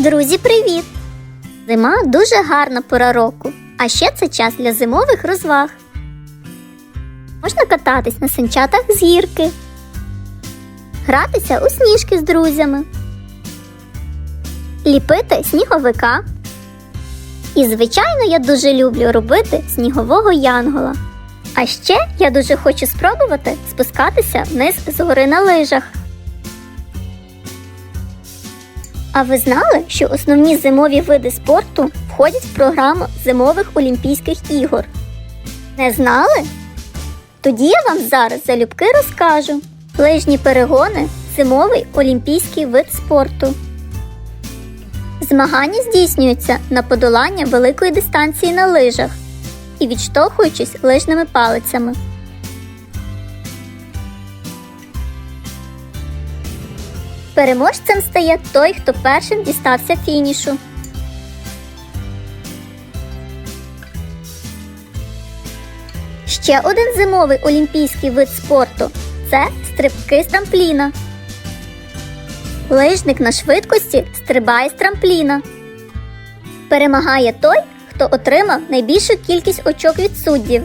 Друзі, привіт! Зима дуже гарна пора року, а ще це час для зимових розваг. Можна кататись на санчатах з гірки, гратися у сніжки з друзями, ліпити сніговика. І, звичайно, я дуже люблю робити снігового янгола. А ще я дуже хочу спробувати спускатися вниз з гори на лижах. А ви знали, що основні зимові види спорту входять в програму зимових Олімпійських ігор? Не знали? Тоді я вам зараз залюбки розкажу. Лижні перегони зимовий олімпійський вид спорту. Змагання здійснюються на подолання великої дистанції на лижах і відштовхуючись лижними палицями. Переможцем стає той, хто першим дістався фінішу. Ще один зимовий олімпійський вид спорту це стрибки з трампліна. Лижник на швидкості стрибає з трампліна. Перемагає той, хто отримав найбільшу кількість очок від суддів.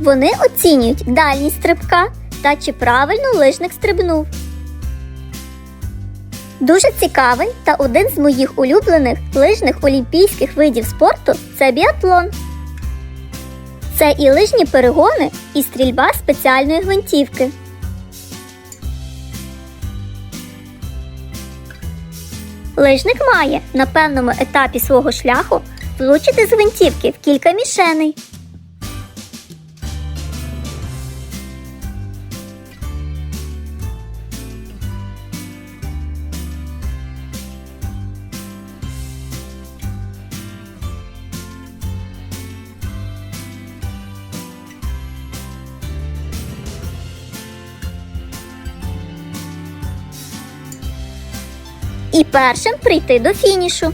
Вони оцінюють дальність стрибка та чи правильно лижник стрибнув. Дуже цікавий та один з моїх улюблених лижних олімпійських видів спорту це біатлон. Це і лижні перегони, і стрільба спеціальної гвинтівки. Лижник має на певному етапі свого шляху влучити з гвинтівки в кілька мішеней. І першим прийти до фінішу.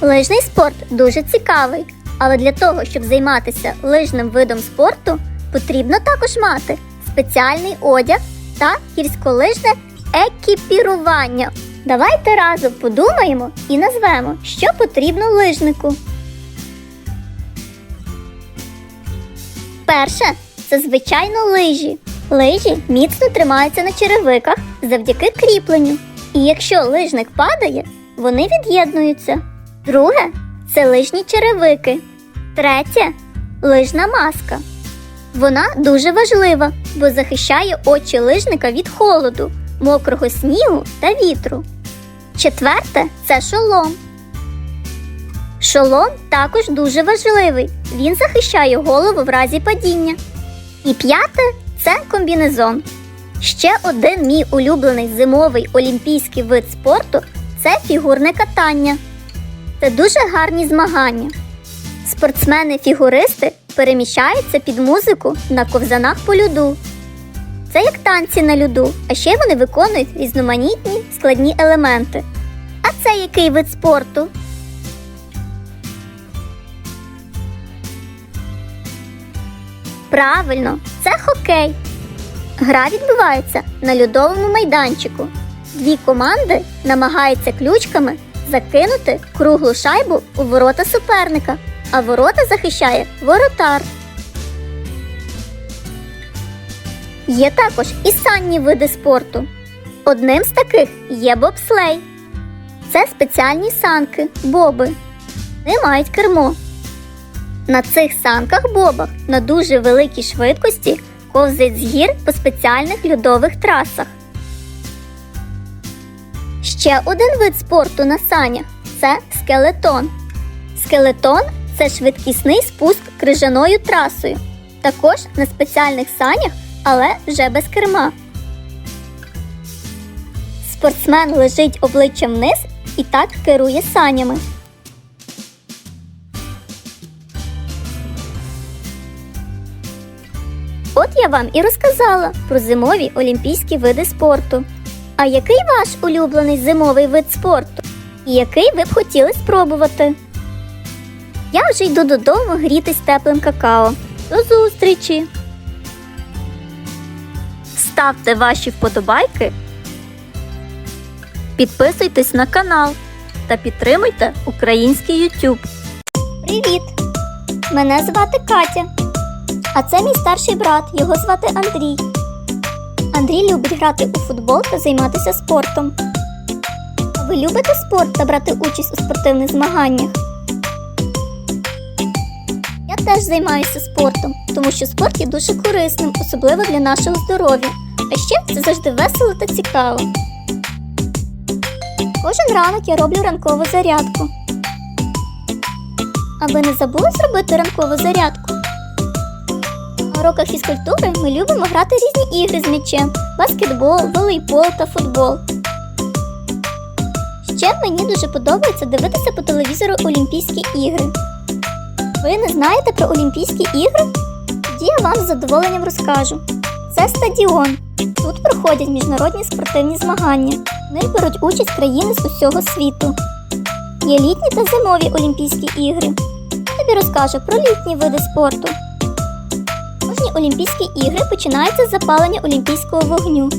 Лижний спорт дуже цікавий, але для того, щоб займатися лижним видом спорту, потрібно також мати спеціальний одяг та гірськолижне екіпірування. Давайте разом подумаємо і назвемо, що потрібно лижнику. Перше це звичайно лижі. Лижі міцно тримаються на черевиках завдяки кріпленню. І якщо лижник падає, вони від'єднуються. Друге це лижні черевики. Третє лижна маска. Вона дуже важлива, бо захищає очі лижника від холоду, мокрого снігу та вітру. Четверте це шолом. Шолом також дуже важливий. Він захищає голову в разі падіння. І п'яте це комбінезон. Ще один мій улюблений зимовий олімпійський вид спорту це фігурне катання. Це дуже гарні змагання. Спортсмени-фігуристи переміщаються під музику на ковзанах по льоду. Це як танці на льоду, а ще вони виконують різноманітні складні елементи. А це який вид спорту? Правильно, це хокей. Гра відбувається на льодовому майданчику. Дві команди намагаються ключками закинути круглу шайбу у ворота суперника, а ворота захищає воротар. Є також і санні види спорту. Одним з таких є бобслей. Це спеціальні санки, боби. Вони мають кермо. На цих санках-бобах на дуже великій швидкості ковзають з гір по спеціальних льодових трасах. Ще один вид спорту на санях це скелетон. Скелетон це швидкісний спуск крижаною трасою. Також на спеціальних санях, але вже без керма. Спортсмен лежить обличчям вниз і так керує санями. От я вам і розказала про зимові олімпійські види спорту. А який ваш улюблений зимовий вид спорту? І який ви б хотіли спробувати? Я вже йду додому грітись теплим какао. До зустрічі! Ставте ваші вподобайки, підписуйтесь на канал та підтримуйте український YouTube. Привіт! Мене звати Катя. А це мій старший брат, його звати Андрій. Андрій любить грати у футбол та займатися спортом. Ви любите спорт та брати участь у спортивних змаганнях? Я теж займаюся спортом, тому що спорт є дуже корисним, особливо для нашого здоров'я. А ще це завжди весело та цікаво. Кожен ранок я роблю ранкову зарядку. А ви не забули зробити ранкову зарядку? Уроках фізкультури ми любимо грати різні ігри з м'ячем: баскетбол, волейбол та футбол. Ще мені дуже подобається дивитися по телевізору Олімпійські ігри. Ви не знаєте про Олімпійські ігри? Тоді я вам з задоволенням розкажу. Це стадіон. Тут проходять міжнародні спортивні змагання. В них беруть участь країни з усього світу. Є літні та зимові Олімпійські ігри. Тобі розкажу про літні види спорту. Олімпійські ігри починаються з запалення Олімпійського вогню.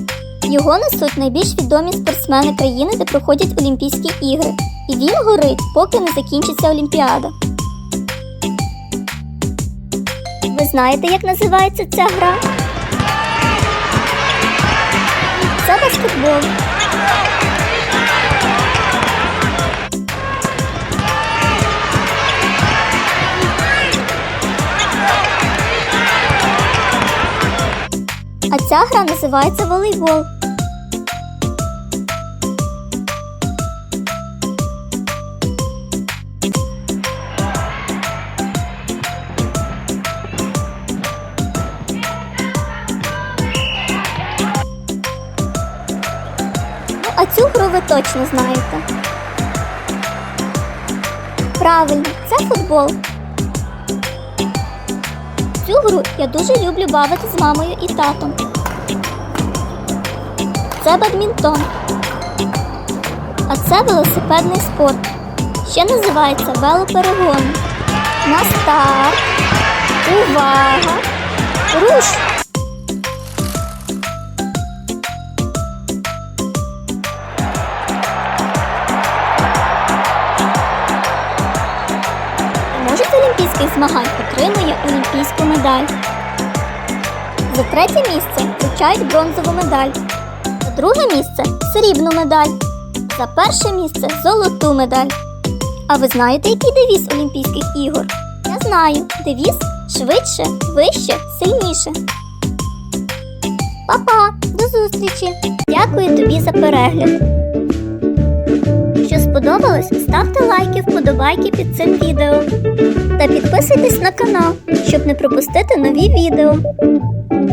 Його несуть найбільш відомі спортсмени країни, де проходять Олімпійські ігри. І він горить, поки не закінчиться Олімпіада. Ви знаєте, як називається ця гра? Це баскетбол. Ця гра називається волейбол. Ну, а цю гру ви точно знаєте. Правильно, це футбол. Цю гру я дуже люблю бавити з мамою і татом. Це бадмінтон. А це велосипедний спорт. Ще називається велоперегон. На старт. Увага! Руш! Переможець олімпійських змагань отримує олімпійську медаль. За третє місце вручають бронзову медаль. Друге місце срібну медаль. За перше місце золоту медаль. А ви знаєте, який девіз Олімпійських ігор? Я знаю. Девіз швидше, вище, сильніше. Па-па, до зустрічі! Дякую тобі за перегляд. Якщо сподобалось, ставте лайки, вподобайки під цим відео. Та підписуйтесь на канал, щоб не пропустити нові відео.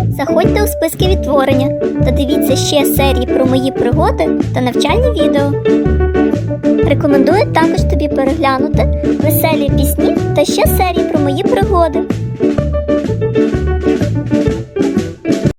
Заходьте у списки відтворення та дивіться ще серії про мої пригоди та навчальні відео. Рекомендую також тобі переглянути веселі пісні та ще серії про мої пригоди.